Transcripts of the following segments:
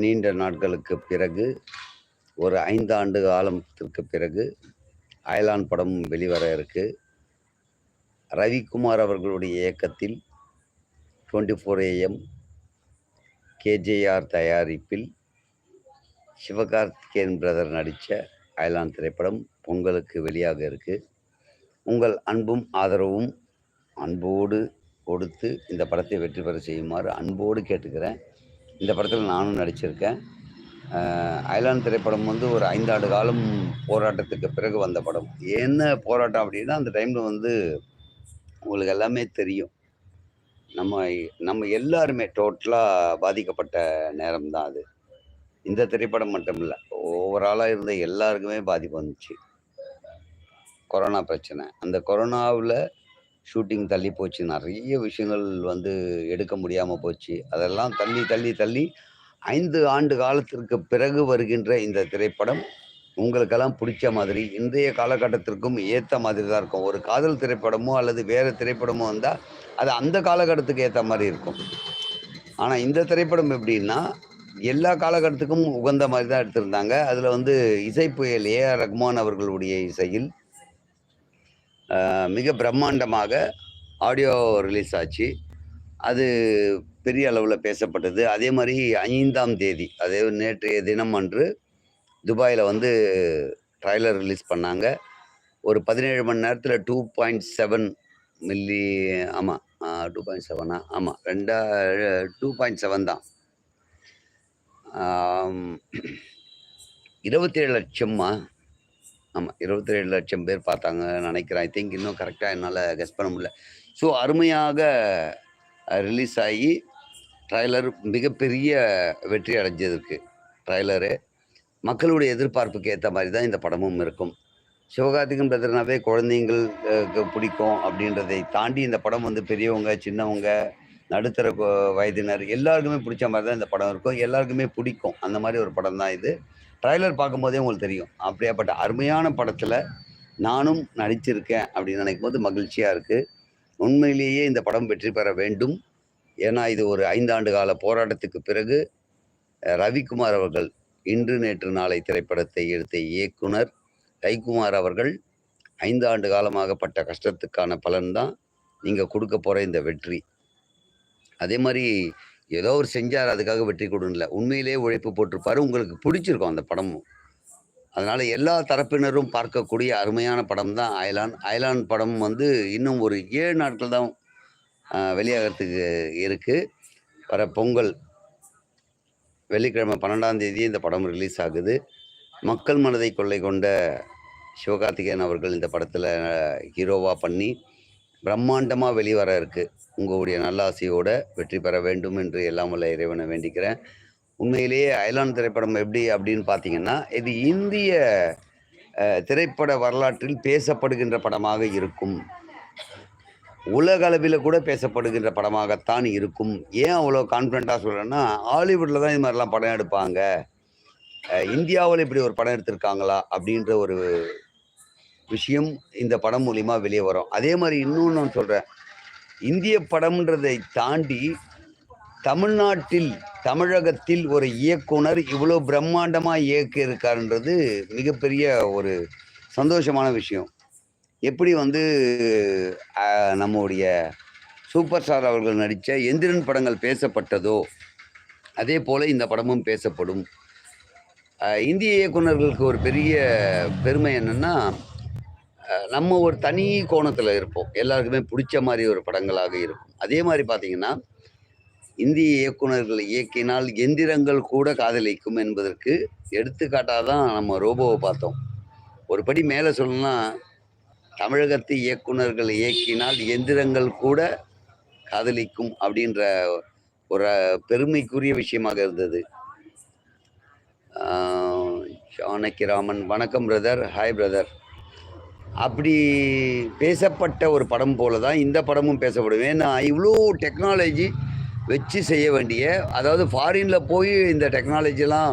நீண்ட நாட்களுக்கு பிறகு ஒரு ஐந்து ஆண்டு காலத்திற்கு பிறகு அயலான் படம் வெளிவர இருக்கு. ரவிக்குமார் அவர்களுடைய இயக்கத்தில் டுவெண்ட்டி ஃபோர் ஏஎம் கேஜேஆர் தயாரிப்பில் சிவகார்த்திகேயன் பிரதர் நடித்த அயலான் திரைப்படம் பொங்கலுக்கு வெளியாக இருக்குது உங்கள் அன்பும் ஆதரவும் அன்போடு கொடுத்து இந்த படத்தை வெற்றி பெற செய்யுமாறு அன்போடு கேட்டுக்கிறேன். இந்த படத்தில் நானும் நடிச்சிருக்கேன். அயலான் திரைப்படம் வந்து ஒரு ஐந்தாண்டு காலம் போராட்டத்துக்கு பிறகு வந்த படம். என்ன போராட்டம் அப்படின்னா அந்த டைமில் வந்து உங்களுக்கு எல்லாமே தெரியும். நம்ம நம்ம எல்லாருமே டோட்டலாக பாதிக்கப்பட்ட நேரம் தான் அது. இந்த திரைப்படம் மட்டும் இல்லை ஓவராலாக இருந்த எல்லாருக்குமே பாதிப்பு வந்துச்சு. கொரோனா பிரச்சனை. அந்த கொரோனாவில் ஷூட்டிங் தள்ளி போச்சு. நிறைய விஷயங்கள் வந்து எடுக்க முடியாமல் போச்சு. அதெல்லாம் தள்ளி தள்ளி தள்ளி ஐந்து ஆண்டு காலத்திற்கு பிறகு வருகின்ற இந்த திரைப்படம் உங்களுக்கெல்லாம் பிடிச்ச மாதிரி இன்றைய காலகட்டத்திற்கும் ஏற்ற மாதிரி தான் இருக்கும். ஒரு காதல் திரைப்படமோ அல்லது வேறு திரைப்படமோ வந்தால் அது அந்த காலகட்டத்துக்கு ஏற்ற மாதிரி இருக்கும். ஆனால் இந்த திரைப்படம் எப்படின்னா எல்லா காலகட்டத்துக்கும் உகந்த மாதிரி தான் எடுத்திருந்தாங்க. அதில் வந்து இசை புயல் ஏஆர் ரஹ்மான் அவர்களுடைய இசையில் மிக பிரம்மாண்டமாக ஆடியோ ரிலீஸ் ஆச்சு. அது பெரிய அளவில் பேசப்பட்டது. அதே மாதிரி ஐந்தாம் தேதி அதே நேற்றைய தினம் அன்று துபாயில் வந்து ட்ரைலர் ரிலீஸ் பண்ணாங்க. ஒரு பதினேழு மணி நேரத்தில் டூ பாயிண்ட் செவன் மில்லி ஆமாம் டூ பாயிண்ட் செவனா ஆமாம் ரெண்டா டூ பாயிண்ட் செவன் தான். இருபத்தேழு லட்சம்மா? ஆமாம் இருபத்தேழு லட்சம் பேர் பார்த்தாங்க நினைக்கிறேன். ஐ திங்க் இன்னும் கரெக்டாக என்னால் கெஸ் பண்ண முடியல. ஸோ அருமையாக ரிலீஸ் ஆகி ட்ரைலர் மிகப்பெரிய வெற்றி அடைஞ்சதுக்கு ட்ரைலரு மக்களுடைய எதிர்பார்ப்புக்கு ஏற்ற மாதிரி தான் இந்த படமும் இருக்கும். சிவகார்த்திகன் பிரதர்னாவே குழந்தைங்களுக்கு பிடிக்கும் அப்படின்றதை தாண்டி இந்த படம் வந்து பெரியவங்க சின்னவங்க நடுத்தர வயதினர் எல்லாருக்குமே பிடிச்ச மாதிரி தான் இந்த படம் இருக்கும். எல்லாருக்குமே பிடிக்கும். அந்த மாதிரி ஒரு படம் தான் இது. ட்ரைலர் பார்க்கும்போதே உங்களுக்கு தெரியும். அப்படியாப்பட்ட அருமையான படத்தில் நானும் நடிச்சிருக்கேன் அப்படின்னு நினைக்கும் போது மகிழ்ச்சியாக இருக்குது உண்மையிலேயே இந்த படம் வெற்றி பெற வேண்டும். ஏன்னா இது ஒரு ஐந்தாண்டு கால போராட்டத்துக்கு பிறகு ரவிக்குமார் அவர்கள் இன்று நேற்று நாளை திரைப்படத்தை எடுத்த இயக்குனர் கைக்குமார் அவர்கள் ஐந்து ஆண்டு காலமாக பட்ட கஷ்டத்துக்கான பலன்தான் நீங்கள் கொடுக்க போகிற இந்த வெற்றி. அதே மாதிரி ஏதோ ஒரு செஞ்சார் அதுக்காக வெற்றி கொடுக்கல உண்மையிலேயே உழைப்பு போட்டிருப்பாரு. உங்களுக்கு பிடிச்சிருக்கும் அந்த படமும். அதனால எல்லா தரப்பினரும் பார்க்கக்கூடிய அருமையான படம் தான் அயலான். அயலான் படம் வந்து இன்னும் ஒரு ஏழு நாட்கள் தான் வெளியாகிறதுக்கு இருக்குது வர பொங்கல் வெள்ளிக்கிழமை பன்னெண்டாம் தேதி இந்த படம் ரிலீஸ் ஆகுது. மக்கள் மனதை கொள்ளை கொண்ட சிவகார்த்திகேயன் அவர்கள் இந்த படத்தில் ஹீரோவாக பண்ணி பிரம்மாண்டமாக வெளிவர இருக்குது உங்களுடைய நல்லாசையோட வெற்றி பெற வேண்டும் என்று எல்லாம் வல்ல இறைவனை வேண்டிக்கிறேன். உண்மையிலேயே அயலான் திரைப்படம் எப்படி அப்படின்னு பார்த்தீங்கன்னா இது இந்திய திரைப்பட வரலாற்றில் பேசப்படுகின்ற படமாக இருக்கும். உலக அளவில் கூட பேசப்படுகின்ற படமாகத்தான் இருக்கும். ஏன் அவ்வளோ கான்ஃபிடண்ட்டாக சொல்கிறேன்னா ஹாலிவுட்டில் தான் இது மாதிரிலாம் படம் எடுப்பாங்க. இந்தியாவில் இப்படி ஒரு படம் எடுத்திருக்காங்களா அப்படின்ற ஒரு விஷயம் இந்த படம் மூலிமா வெளியே வரும். அதே மாதிரி இன்னொன்று சொல்கிறேன் இந்திய படம்ன்றதை தாண்டி தமிழ்நாட்டில் தமிழகத்தில் ஒரு இயக்குனர் இவ்வளோ பிரம்மாண்டமாக இயக்க இருக்காருன்றது மிகப்பெரிய ஒரு சந்தோஷமான விஷயம். எப்படி வந்து நம்முடைய சூப்பர் ஸ்டார் அவர்கள் நடித்த எந்திரன் படங்கள் பேசப்பட்டதோ அதே போல் இந்த படமும் பேசப்படும். இந்திய இயக்குனர்களுக்கு ஒரு பெரிய பெருமை என்னென்னா நம்ம ஒரு தனி கோணத்தில் இருப்போம். எல்லாருக்குமே பிடிச்ச மாதிரி ஒரு படங்களாக இருக்கும். அதே மாதிரி பார்த்தீங்கன்னா இந்திய இயக்குநர்கள் இயக்கினால் எந்திரங்கள் கூட காதலிக்கும் என்பதற்கு எடுத்துக்காட்டாக தான் நம்ம ரோபோவை பார்த்தோம். ஒரு படி மேலே சொல்லணும்னா தமிழகத்து இயக்குநர்கள் இயக்கினால் எந்திரங்கள் கூட காதலிக்கும் அப்படின்ற ஒரு பெருமைக்குரிய விஷயமாக இருந்தது. ஜானகிராமன். வணக்கம் பிரதர் ஹாய் பிரதர் அப்படி பேசப்பட்ட ஒரு படம் போல தான் இந்த படமும் பேசப்படும். ஏன்னா இவ்வளோ டெக்னாலஜி வச்சு செய்ய வேண்டிய அதாவது ஃபாரினில் போய் இந்த டெக்னாலஜிலாம்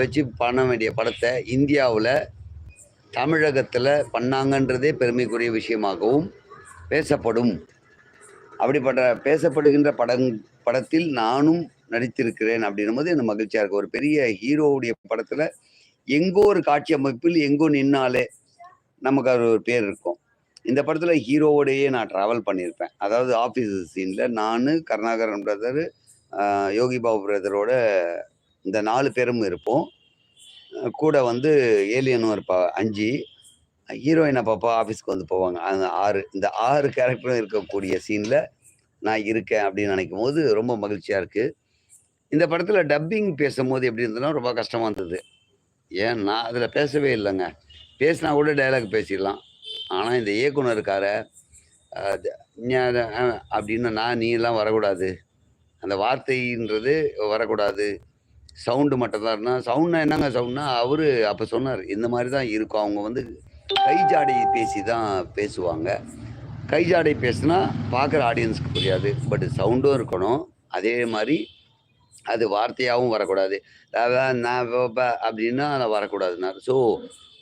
வச்சு பண்ண வேண்டிய படத்தை இந்தியாவில் தமிழகத்தில் பண்ணாங்கன்றதே பெருமைக்குரிய விஷயமாகவும் பேசப்படும். அப்படிப்பட்ட பேசப்படுகின்ற படங் படத்தில் நானும் நடித்திருக்கிறேன் அப்படின்னும்போது எனக்கு மகிழ்ச்சியாக இருக்கும் ஒரு பெரிய ஹீரோவுடைய படத்தில் எங்கோ ஒரு காட்சி அமைப்பில் எங்கோ நின்னாலே நமக்கு அது ஒரு பேர் இருக்கும். இந்த படத்தில் ஹீரோவோடையே நான் ட்ராவல் பண்ணியிருப்பேன். அதாவது ஆஃபீஸ் சீனில் நான் கருணாகரன் பிரதர், யோகி பாபு பிரதரோட இந்த நாலு பேரும் இருப்போம். கூட வந்து ஏலியனும் இருப்பா அஞ்சு ஹீரோயின் அப்பப்போ ஆஃபீஸ்க்கு வந்து போவாங்க. அந்த ஆறு இந்த ஆறு கேரக்டரும் இருக்கக்கூடிய சீனில் நான் இருக்கேன் அப்படின்னு நினைக்கும் போது ரொம்ப மகிழ்ச்சியாக இருக்குது இந்த படத்தில் டப்பிங் பேசும்போது எப்படி இருந்ததுன்னா, ரொம்ப கஷ்டமாக இருந்தது. ஏன் நான் அதில் பேசவே இல்லைங்க பேசினா கூட டயலாக் பேசிடலாம். ஆனால் இந்த இயக்குனர் இருக்கார அது அப்படின்னு நான், நீலாம் வரக்கூடாது. அந்த வார்த்தைன்றது வரக்கூடாது. சவுண்டு மட்டும் தான் சவுண்ட்னா என்னங்க சவுண்ட்னா, அவர் அப்போ சொன்னார் இந்த மாதிரி தான் இருக்கும். அவங்க வந்து கை ஜாடை பேசி தான் பேசுவாங்க. கை ஜாடை பேசினா பார்க்குற ஆடியன்ஸ்க்கு புரியாது. பட் சவுண்டும் இருக்கணும். அதே மாதிரி அது வார்த்தையாகவும் வரக்கூடாது. அ ந ப ப ஸோ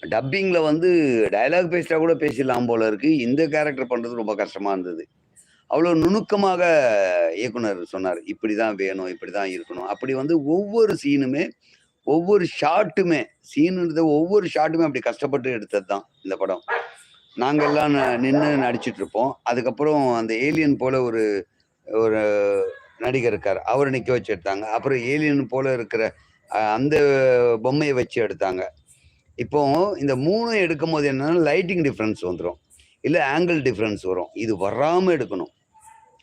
டப்பிங்கில் வந்து டயலாக் பேசிட்டா கூட பேசிடலாம் போல இருக்கு. இந்த கேரக்டர் பண்ணுறது ரொம்ப கஷ்டமாக இருந்தது. அவ்வளோ நுணுக்கமாக இயக்குனர் சொன்னார் இப்படி தான் வேணும், இப்படி தான் இருக்கணும். அப்படி வந்து ஒவ்வொரு சீனுமே, ஒவ்வொரு ஷாட்டுமே சீனுன்றத ஒவ்வொரு ஷாட்டுமே அப்படி கஷ்டப்பட்டு எடுத்தது தான் இந்த படம். நாங்கள் ந நின்று நடிச்சிட்டு இருப்போம். அதுக்கப்புறம் அந்த ஏலியன் போல ஒரு ஒரு நடிகர் இருக்கார் அவரை நிற்க வச்சு எடுத்தாங்க. அப்புறம் ஏலியன் போல இருக்கிற அந்த பொம்மையை வச்சு எடுத்தாங்க. இப்போ இந்த மூணும் எடுக்கும் போது என்னன்னா, லைட்டிங் டிஃப்ரென்ஸ் வந்துடும் இல்லை ஆங்கிள் டிஃப்ரென்ஸ் வரும். இது வராமல் எடுக்கணும்.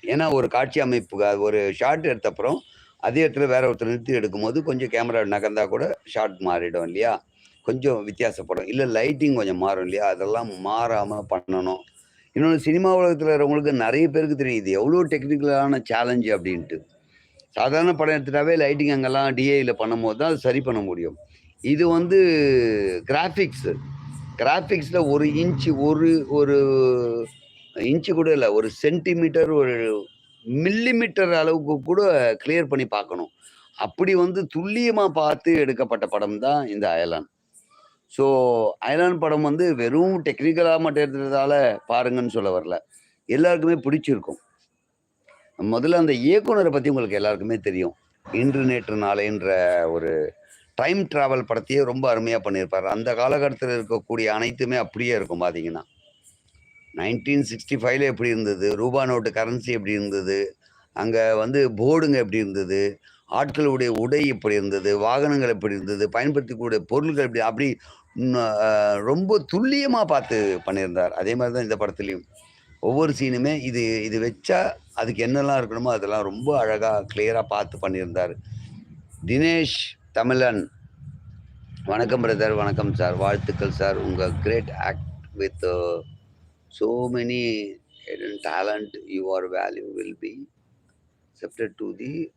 ஏன்னா ஒரு காட்சி அமைப்பு ஒரு ஷாட் எடுத்த அப்புறம், அதே இடத்துல வேற ஒருத்தர் நிறுத்தி எடுக்கும்போது கொஞ்சம் கேமரா நகர்ந்தா கூட ஷாட் மாறிடும் இல்லையா? கொஞ்சம் வித்தியாசப்படும். இல்லை லைட்டிங் கொஞ்சம் மாறும் இல்லையா? அதெல்லாம் மாறாமல் பண்ணணும். இன்னொன்று சினிமா உலகத்தில் இருக்கிறவங்களுக்கு நிறைய பேருக்கு தெரியும். இது எவ்வளோ டெக்னிக்கலான சேலஞ்ச் அப்படின்ட்டு. சாதாரண படம் எடுத்துட்டாவே லைட்டிங் அங்கெல்லாம் டிஏயில் பண்ணும்போது தான் அது சரி பண்ண முடியும். இது வந்து கிராபிக்ஸ். கிராபிக்ஸ்ல 1 இன்ச் ஒரு ஒரு இன்ச் கூட இல்லை ஒரு சென்டிமீட்டர், ஒரு மில்லிமீட்டர் அளவுக்கு கூட கிளியர் பண்ணி பார்க்கணும். அப்படி வந்து துல்லியமாக பார்த்து எடுக்கப்பட்ட படம் தான் இந்த அயலான். ஸோ அயலான் படம் வந்து வெறும் டெக்னிக்கலாக மட்டும் எடுத்ததால பாருங்கன்னு சொல்ல வரல. எல்லாருக்குமே பிடிச்சிருக்கும். முதல்ல அந்த இயக்குனரை பற்றி உங்களுக்கு எல்லாருக்குமே தெரியும். இன்று நேற்று நாளைன்ற ஒரு டைம் ட்ராவல் படத்தையே ரொம்ப அருமையாக பண்ணியிருப்பாரு. அந்த காலகட்டத்தில் இருக்கக்கூடிய அனைத்துமே அப்படியே இருக்கும் பார்த்தீங்கன்னா. 1965ல எப்படி இருந்தது? ரூபா நோட்டு கரன்சி எப்படி இருந்தது? அங்கே வந்து போர்டுங்க எப்படி இருந்தது? ஆட்களுடைய உடை எப்படி இருந்தது? வாகனங்கள் எப்படி இருந்தது? பயன்படுத்தக்கூடிய பொருள்கள் எப்படி அப்படி ரொம்ப துல்லியமாக பார்த்து பண்ணியிருந்தார். அதே மாதிரி தான் இந்த படத்துலேயும் ஒவ்வொரு சீனுமே இது இது வச்சா அதுக்கு என்னெல்லாம் இருக்கணுமோ அதெல்லாம் ரொம்ப அழகாக கிளியராக பார்த்து பண்ணியிருந்தார் தினேஷ் தமிழன். வணக்கம் பிரதர். வணக்கம் சார். வாழ்த்துக்கள் சார். உங்கள் great act with so many hidden talent your value will be accepted to the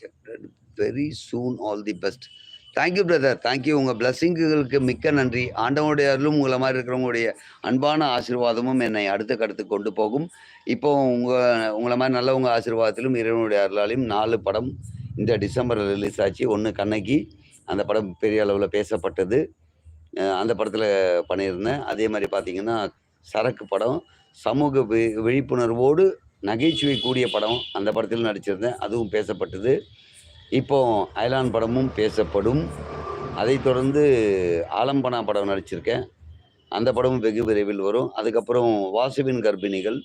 accepted very soon all the best. Thank you brother. Thank you. பிளஸ்ஸிங்குகளுக்கு மிக்க நன்றி. ஆண்டவனுடைய அருளும் உங்களை மாதிரி இருக்கிறவங்களுடைய அன்பான ஆசீர்வாதமும் என்னை அடுத்த கடத்து கொண்டு போகும். இப்போ உங்கள் உங்களை மாதிரி நல்லவங்க ஆசீர்வாதத்திலும், இறைவனுடைய அருளாலையும் நாலு படம் இந்த டிசம்பரில் ரிலீஸ் ஆச்சு. ஒன்று கண்ணகி. அந்த படம் பெரிய அளவில் பேசப்பட்டது. அந்த படத்தில் பண்ணியிருந்தேன். அதே மாதிரி பார்த்தீங்கன்னா, சரக்கு படம் சமூக வி விழிப்புணர்வோடு நகைச்சுவை கூடிய படம். அந்த படத்தில் நடிச்சிருந்தேன். அதுவும் பேசப்பட்டது. இப்போ அயலான் படமும் பேசப்படும். அதைத் தொடர்ந்து ஆலம்பனா படம் நடிச்சிருக்கேன். அந்த படமும் வெகு விரைவில் வரும். அதுக்கப்புறம் வாசுவின் கர்ப்பிணிகள்.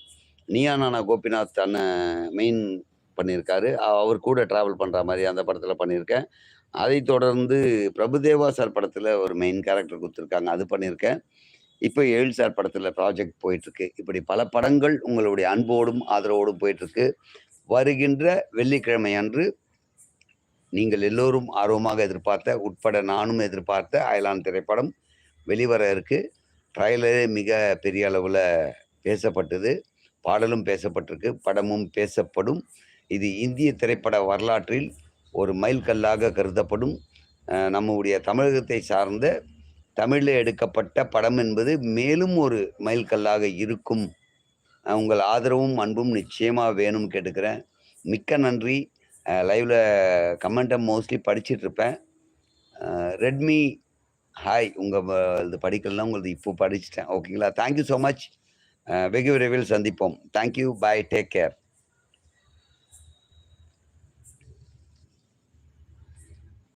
நீயா நானா கோபிநாத் அண்ணன் மெயின் பண்ணியிருக்காரு. அவர் கூட ட்ராவல் பண்ணுற மாதிரி அந்த படத்தில் பண்ணியிருக்கேன். அதை தொடர்ந்து பிரபுதேவா சார் படத்தில் ஒரு மெயின் கேரக்டர் கொடுத்துருக்காங்க அது பண்ணியிருக்கேன். இப்போ எழில் சார் படத்தில் ப்ராஜெக்ட் போயிட்டுருக்கு. இப்படி பல படங்கள் உங்களுடைய அன்போடும், ஆதரவோடும் போயிட்டுருக்கு. வருகின்ற வெள்ளிக்கிழமை அன்று நீங்கள் எல்லோரும் ஆர்வமாக எதிர்பார்த்த, உட்பட நானும் எதிர்பார்த்த அயலான் திரைப்படம் வெளிவர இருக்கு. ட்ரைலரே மிக பெரிய அளவில் பேசப்பட்டது. பாடலும் பேசப்பட்டிருக்கு. படமும் பேசப்படும். இது இந்திய திரைப்பட வரலாற்றில் ஒரு மைல்கல்லாக கருதப்படும். நம்முடைய தமிழகத்தை சார்ந்த தமிழில் எடுக்கப்பட்ட படம் என்பது மேலும் ஒரு மைல்கல்லாக இருக்கும். உங்கள் ஆதரவும், அன்பும் நிச்சயமாக வேணும்னு கேட்டுக்கிறேன். மிக்க நன்றி. லைவில் கமெண்ட்டை மோஸ்ட்லி படிச்சிட்ருப்பேன் ரெட்மி ஹாய் உங்கள் இது படிக்கலாம் உங்களது இப்போ படிச்சுட்டேன். ஓகேங்களா? Thank you much. வெகு விரைவில் சந்திப்போம். Thank you. Bye. Take care.